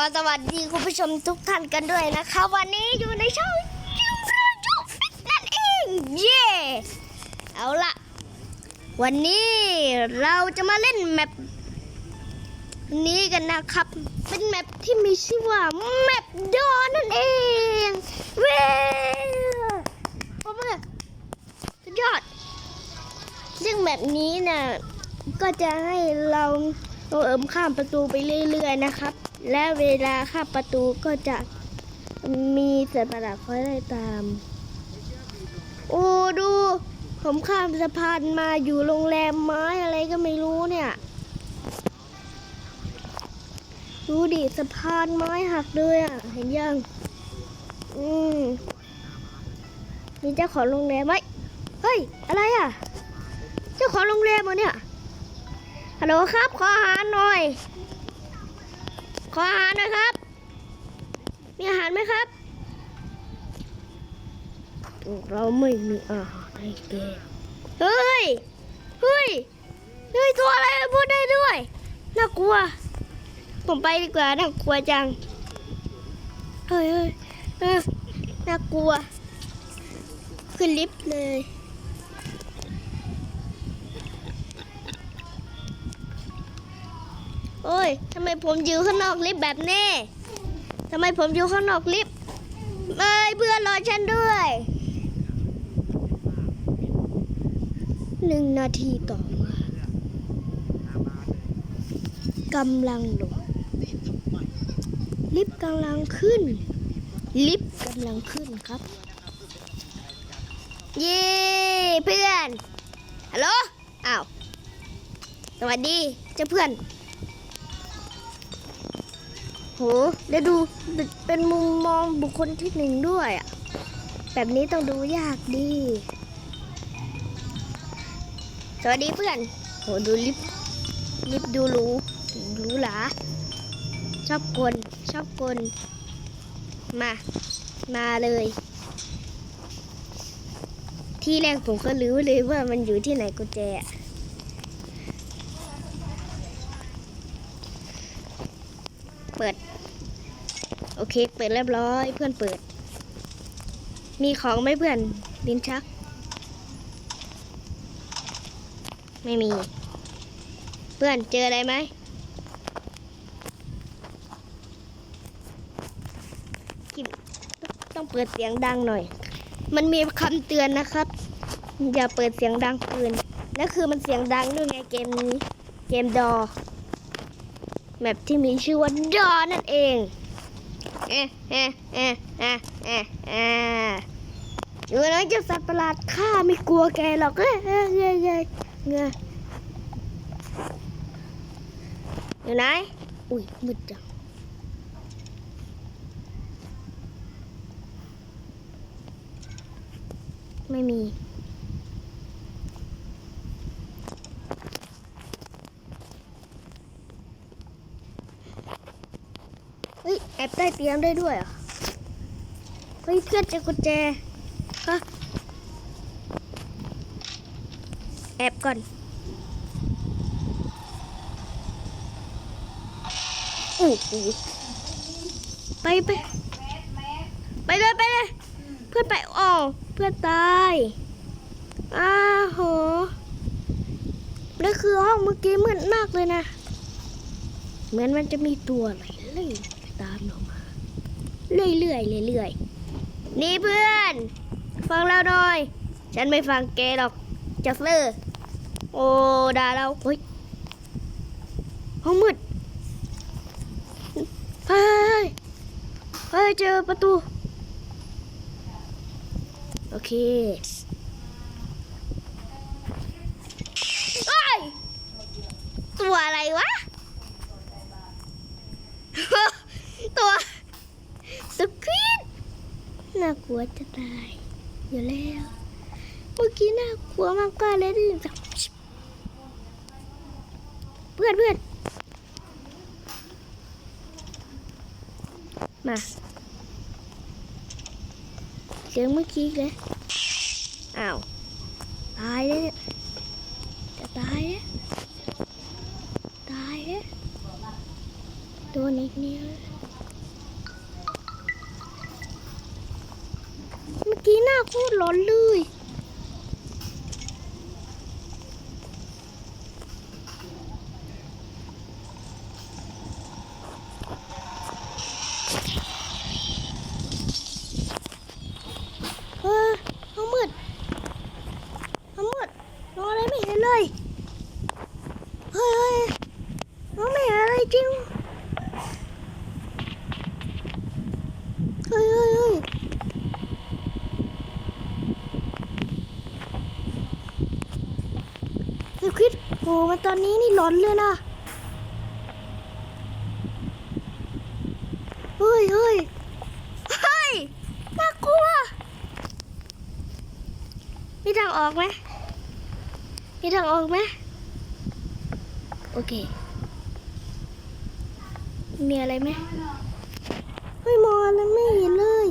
อสวัสดีคุณผู้ชมทุกท่านกันด้วยนะคะ วันนี้อยู่ในช่องยูราจูฟิตนั่นเองเย่เอาละวันนี้เราจะมาเล่นแมปนี้กันนะครับ เป็นแมปที่มีชื่อว่าแมปดอนั่นเองเว้ยพร้อมเลยสุดยอด ซึ่งแบบนี้น่ะก็จะให้เราเอิมข้ามประตูไปเรื่อยๆนะครับ และเวลาข้าประตูก็จะมีสัตว์ประหลาดคอยไล่ตาม โอ้ดู ผมข้ามสะพานมาอยู่โรงแรมไม้อะไรก็ไม่รู้เนี่ยดูดิสะพานไม้หักเลยอะ เห็นยัง อืมมีเจ้าของโรงแรมไหมเฮ้ย อะไรอะ เจ้าของโรงแรมเหรอเนี่ยฮัลโหลครับ ขออาหารหน่อย ขออาหารหน่อยครับ มีอาหารไหมครับเราไม่มีอาหารให้แกเฮ้ย เฮ้ย เฮ้ย ตัวอะไรพูดได้ด้วย น่ากลัว ผมไปดีกว่า น่ากลัวจัง เฮ้ยเฮ้ยน่ากลัว ขึ้นลิฟต์เลย โอ้ยทำไมผมอยู่ข้างนอกลิฟต์แบบนี้ทำไมผมอยู่ข้างนอกลิฟต์เอ้ยเพื่อนรอฉันด้วย หนึ่งนาทีต่อมากำลังลงลิฟต์กำลังขึ้น ลิฟต์กำลังขึ้นครับ เย้เพื่อน ฮัลโหล อ้าว สวัสดี เจ้าเพื่อน โหได้ดูเป็นเป็นมุมมองบุคคลที่หนึ่งด้วยอะ แบบนี้ต้องดูยากดี สวัสดีเพื่อน โหดูลิฟต์ลิฟต์ดูรูหรูหราชอบกลชอบกลมา มาเลย ที่แรกผมก็รู้เลยว่ามันอยู่ที่ไหนกุญแจอะ เปิด โอเค เปิดเรียบร้อย เพื่อนเปิด มีของไหมเพื่อนลิ้นชัก ไม่มี เพื่อนเจออะไรไหมต้องเปิดเสียงดังหน่อย มันมีคำเตือนนะครับ อย่าเปิดเสียงดังเกินแล้วคือมันเสียงดังด้วยไงเกมนี้ เกมดอ แมปที่มีชื่อว่าดอนั่นเองเอ๊ะเอ๊ะเอ๊ะเอ๊ะเอ๊ะเอ๊ะอยู่นะเจ้าสัตว์ประหลาดข้าไม่กลัวแกหรอกเอ้ยเอ้ยเอ้ยเอ้ยเงยอยู่ไหน อุ้ยมืดจังไม่มี เฮ้ยแอ บใต้เตียงได้ด้วยเหรอะเฮ้ยเพื่อนเจอกุญแจฮะแอบก่อน อู้หูไปไปไปเลยไปเลย เพื่อนไปอ๋อเพื่อนตายอ้าโหนั่นคือห้องเมื่อกี้มืดมากเลยนะ เหมือนมันจะมีตัวอะไรเลย ตามเรามา เรื่อยๆเรื่อยๆนี่เพื่อน ฟังเราหน่อย ฉันไม่ฟังแกหรอกจัสเลอร์โอ้ด่าเราเฮ้ยห้องมืดเฮ้ยเจอประตู โอเคเอ้ยตัวอะไรวะ ตัว สควิดน่ากลัวจะตาย อยู่แล้ว เมื่อกี้น่ากลัวมากก็เลยได้ยินเสียงชิบเพื่อนเพื่อนมาเสียงเมื่อกี้เลยอ้าวตายเลยเนี่ยจะตายแล้วตายแล้วตัวนิดเดีย วกี้หน้าโคตรร้อนเลย โอ้มาตอนนี้นี่ร้อนเลยนะเฮ้ยเฮ้ยเฮ้ยน่ากลัว มีทางออกไหมมีทางออกไหมโอเค มีอะไรไหมเฮ้ยมอแล้วไม่เห็นเลย